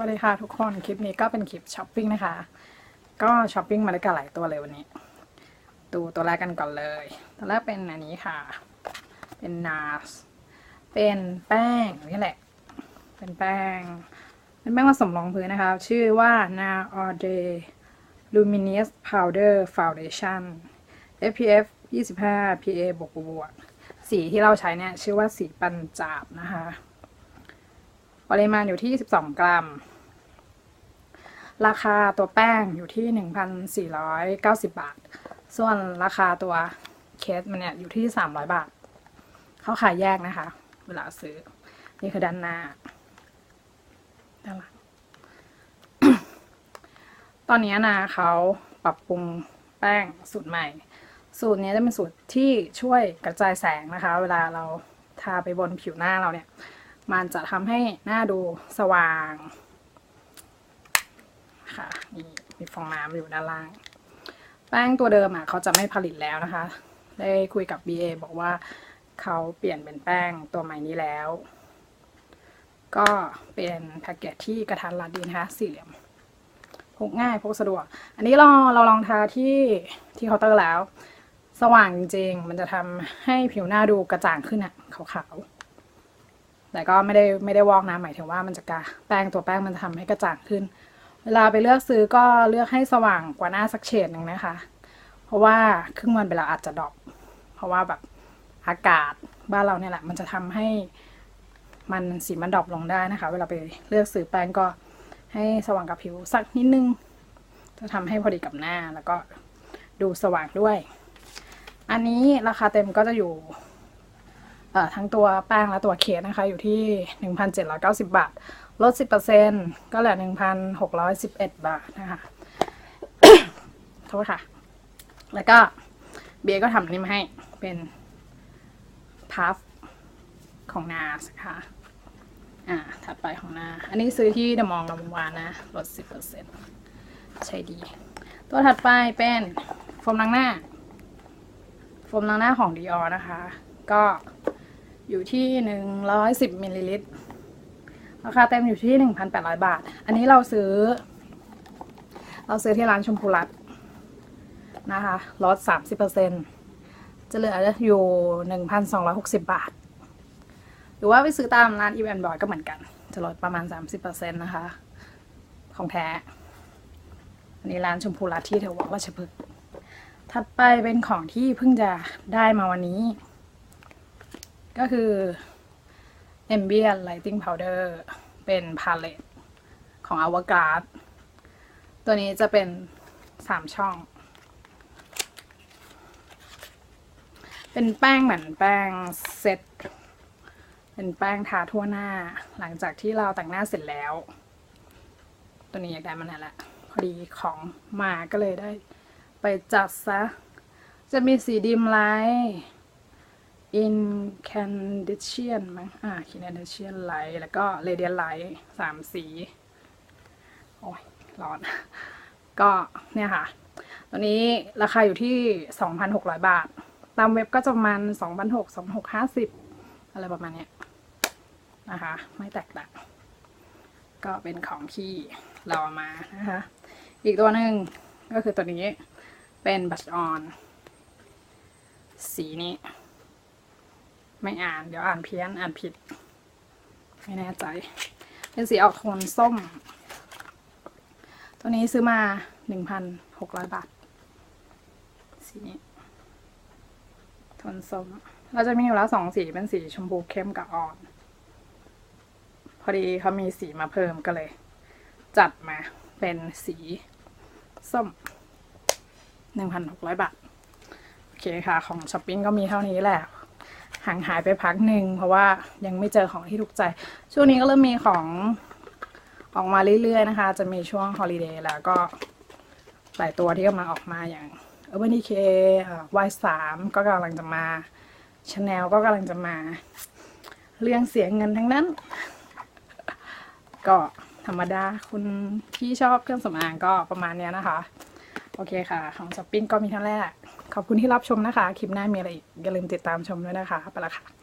วัสดีค่ะทุกคนคลิปนี้ก็เป็นคลิปช้อปปิ้งนะคะ ก็ช้อปปิ้งมาได้กันหลายตัวเลยวันนี้ ดูตัวแรกกันก่อนเลย ตัวแรกเป็นอันนี้ค่ะ เป็นนาสเป็นแป้งนี่แหละ เป็นแป้ง เป็นแป้งผสมรองพื้นนะคะ ชื่อว่า Na All Day Luminous Powder Foundation SPF 25 PA บวกบวกสีที่เราใช้เนี่ยชื่อว่าสีปัญจาบนะคะ ปริมาณอยู่ที่ 12 กรัม ราคาตัวแป้งอยู่ที่ 1,490 บาท ส่วนราคาตัวเคสมันเนี่ยอยู่ที่ 300 บาท เขาขายแยกนะคะ เวลาซื้อ นี่คือด้านหน้า ด้านหลัง ตอนนี้นะเขาปรับปรุงแป้งสูตรใหม่ สูตรนี้จะเป็นสูตรที่ช่วยกระจายแสงนะคะ เวลาเราทาไปบนผิวหน้าเราเนี่ย มันจะทำให้หน้าดูสว่างค่ะนี่มีฟองน้ำอยู่ด้านล่าง แป้งตัวเดิมอะเขาจะไม่ผลิตแล้วนะคะ ได้คุยกับ BA บอกว่าเขาเปลี่ยนเป็นแป้งตัวใหม่นี้แล้ว ก็เป็นแพ็กเกจที่กระทันรัดดีนะคะสี่เหลี่ยมพกง่ายพกสะดวก อันนี้เราเราลองทาที่ที่เคาน์เตอร์แล้ว สว่างจริงๆมันจะทำให้ผิวหน้าดูกระจ่างขึ้นอะขาวๆ แต่ก็ไม่ได้ไม่ได้วอกนะหมายถึงว่ามันจะกระแป้งตัวแป้งมันจะทำให้กระจ่างขึ้น เวลาไปเลือกซื้อก็เลือกให้สว่างกว่าหน้าสักเฉดหนึ่งนะคะ เพราะว่าครึ่งวันไปแล้วอาจจะดรอปเพราะว่าแบบอากาศบ้านเราเนี่ยแหละ มันจะทำให้มันสีมันดรอปลงได้นะคะ เวลาไปเลือกซื้อแป้งก็ให้สว่างกับผิวสักนิดนึง จะทำให้พอดีกับหน้าแล้วก็ดูสว่างด้วย อันนี้ราคาเต็มก็จะอยู่ ทั้งตัวแป้งและตัวเคสนะคะ อยู่ที่ 1,790 บาท ลด 10%ก็เหลือ 1,611 บาทนะคะโทษค่ะ แล้วก็เบียร์ก็ทำนี้มาให้เป็นพัฟของนาสค่ะอ่า ถัดไปของนา อันนี้ซื้อที่เดอะมองลำวานนะ ลด 10%ใช่ดี ตัวถัดไปเป็นโฟมล้างหน้า โฟมล้างหน้าของ Dior นะคะ ก็ อยู่ที่ 110มิลลิลิตรราคาเต็มอยู่ที่ 1,800 บาท อันนี้เราซื้อ เราซื้อที่ร้านชมพูรัตนะคะลด30%จะเหลืออยู่ 1,260 บาท หรือว่าไปซื้อตามร้านอีเวนต์บอยก็เหมือนกัน จะลดประมาณ 30%นะคะ ของแท้ อันนี้ร้านชมพูรัตที่เทวราชพฤกษ์ถัดไปเป็นของที่เพิ่งจะได้มาวันนี้ ก็คือ Ambient Lighting Powder เป็นพาเลตของ Hour Glass ตัวนี้จะเป็นสามช่อง เป็นแป้งเหมือนแป้งเซต เป็นแป้งทาทั่วหน้า หลังจากที่เราแต่งหน้าเสร็จแล้ว ตัวนี้อยากได้มานานละพอดีของมาก็เลยได้ ไปจัดซะ จะมีสีดิมไลท์ incandescent มั้งอ่า incandescent light แล้วก็ radiant light สามสี โอ้ย ร้อน ก็เนี่ยค่ะ ตัวนี้ราคาอยู่ที่ 2,600 บาท ตามเว็บก็จะประมาณ2,600 2,650 อะไรประมาณเนี้ยนะคะ ไม่แตกต่างก็เป็นของที่เราเอามานะคะ อีกตัวหนึ่งก็คือตัวนี้เป็นบัชออน สีนี้ ไม่อ่านเดี๋ยวอ่านเพี้ยนอ่านผิด ไม่แน่ใจ เป็นสีออกโทนส้ม ตัวนี้ซื้อมาหนึ่งพันหกร้อยบาท สีนี้โทนส้ม เราจะมีอยู่แล้วสองสีเป็นสีชมพูเข้มกับอ่อน พอดีเขามีสีมาเพิ่มก็เลย จัดมาเป็นสีส้มหนึ่งพันหกร้อยบาท โอเคค่ะ ของช้อปปิ้งก็มีเท่านี้แหละ ห่างหายไปพักหนึ่งเพราะว่ายังไม่เจอของที่ถูกใจ ช่วงนี้ก็เริ่มมีของออกมาเรื่อยๆนะคะ จะมีช่วงฮอลิเดย์แล้วก็หลายตัวที่กำลังออกมาอย่าง Urban Decay วายสามก็กำลังจะมา Chanel ก็กำลังจะมา เรื่องเสียเงินทั้งนั้น ก็ธรรมดาคุณที่ชอบเครื่องสำอางก็ประมาณเนี้ยนะคะ โอเคค่ะ ของช้อปปิ้งก็มีเท่านั้งแรก ขอบคุณที่รับชมนะคะ คลิปหน้ามีอะไรอีกอย่าลืมติดตามชมด้วยนะคะ ไปละค่ะ